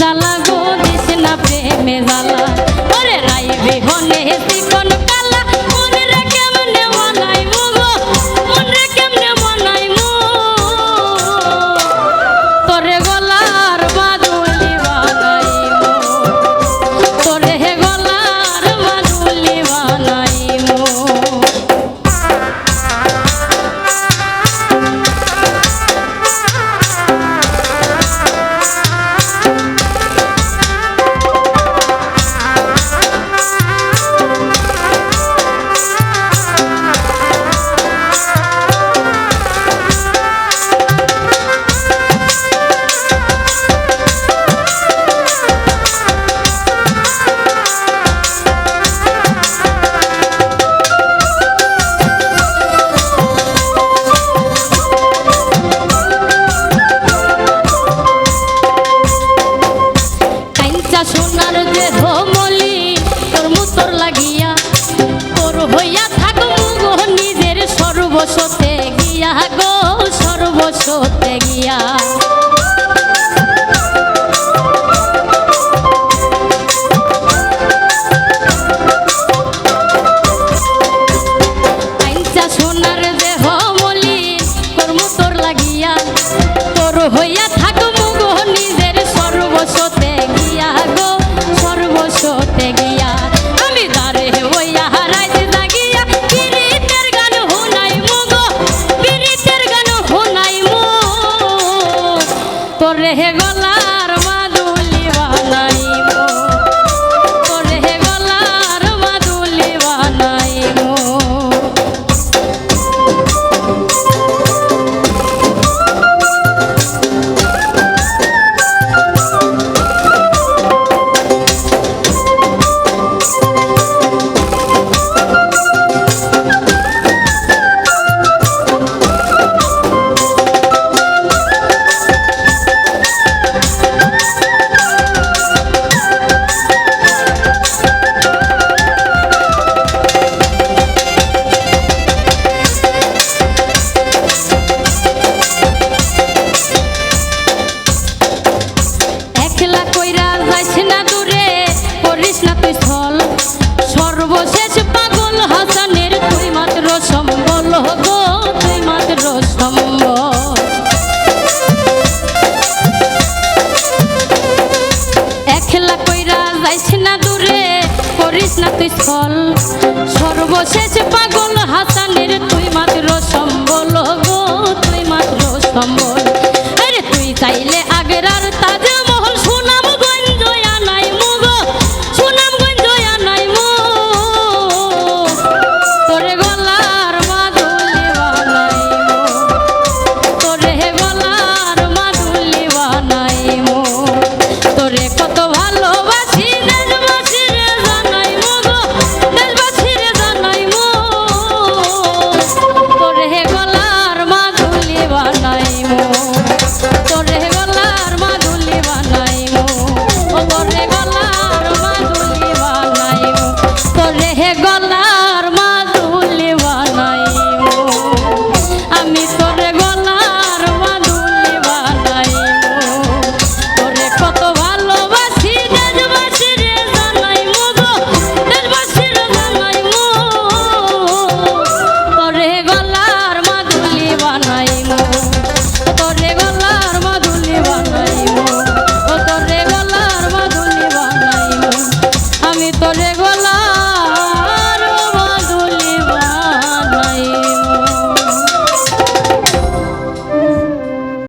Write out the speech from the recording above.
জালা গো দিছে না প্রেমে জ্বালা। ওরে রাই বিহনে সর্বস্বতে গিয়া গো সর্বস্বতে গিয়া রে গ নিষ্ফল সর্বশেষ পাগল হাসানের